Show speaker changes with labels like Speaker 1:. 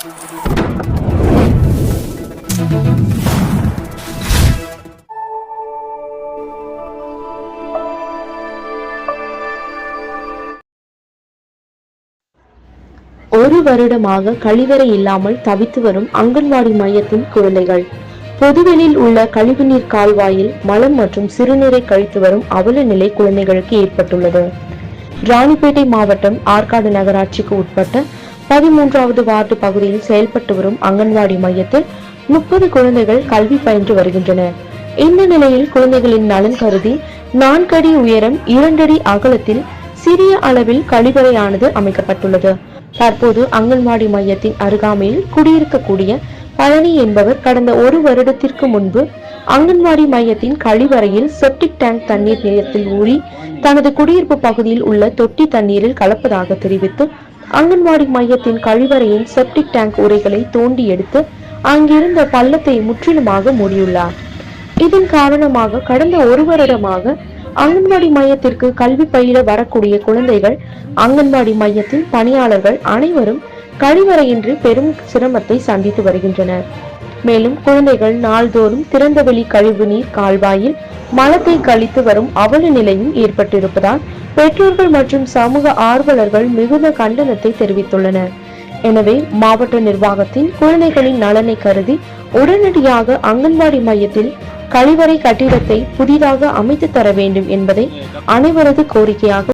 Speaker 1: ஒரு வருடமாக கழிவறை இல்லாமல் தவித்து வரும் அங்கன்வாடி மையத்தின் குழந்தைகள். பொதுவெளியில் உள்ள கழிவுநீர் கால்வாயில் மலம் மற்றும் சிறுநீரை கழித்து வரும் அவல நிலை குழந்தைகளுக்கு ஏற்பட்டுள்ளது. ராணிப்பேட்டை மாவட்டம் ஆற்காடு நகராட்சிக்கு உட்பட்ட பதிமூன்றாவது வார்டு பகுதியில் செயல்பட்டு வரும் அங்கன்வாடி மையத்தில் முப்பது குழந்தைகள் கல்வி பயின்று வருகின்றன. இந்த நிலையில் குழந்தைகளின் நலன் கருதி நான்கடி உயரம் இரண்டடி அகலத்தில் சிறிய அளவில் கழிவறையானது அமைக்கப்பட்டுள்ளது. தற்போது அங்கன்வாடி மையத்தின் அருகாமையில் குடியிருக்கக்கூடிய பழனி என்பவர் கடந்த ஒரு வருடத்திற்கு முன்பு அங்கன்வாடி மையத்தின் கழிவறையில் செப்டிக் டேங்க் தண்ணீர் நிலையத்தில் ஊறி தனது குடியிருப்பு பகுதியில் உள்ள தொட்டி தண்ணீரில் கலப்பதாக தெரிவித்து அங்கன்வாடி மையத்தின் கழிவறையின் செப்டிக் டேங்க் உரைகளை தோண்டி எடுத்து அங்கிருந்த பள்ளத்தை முற்றிலுமாக மூடியுள்ளார். இதன் காரணமாக கடந்த ஒரு வருடமாக அங்கன்வாடி மையத்திற்கு கல்வி பயில வரக்கூடிய குழந்தைகள் அங்கன்வாடி மையத்தின் பணியாளர்கள் அனைவரும் கழிவறையின்றி பெரும் சிரமத்தை சந்தித்து வருகின்றனர். மேலும் குழந்தைகள் நாள்தோறும் திறந்தவெளி கழிவு நீர் கால்வாயில் மலத்தை கழித்து வரும் அவல நிலையும் ஏற்பட்டிருப்பதால் பெற்றோர்கள் மற்றும் சமூக ஆர்வலர்கள் மிகுந்த கண்டனத்தை தெரிவித்துள்ளனர். எனவே மாவட்ட நிர்வாகத்தின் குழந்தைகளின் நலனை கருதி உடனடியாக அங்கன்வாடி மையத்தில் கழிவறை கட்டிடத்தை புதிதாக அமைத்து தர வேண்டும் என்பதை அனைவரது கோரிக்கையாக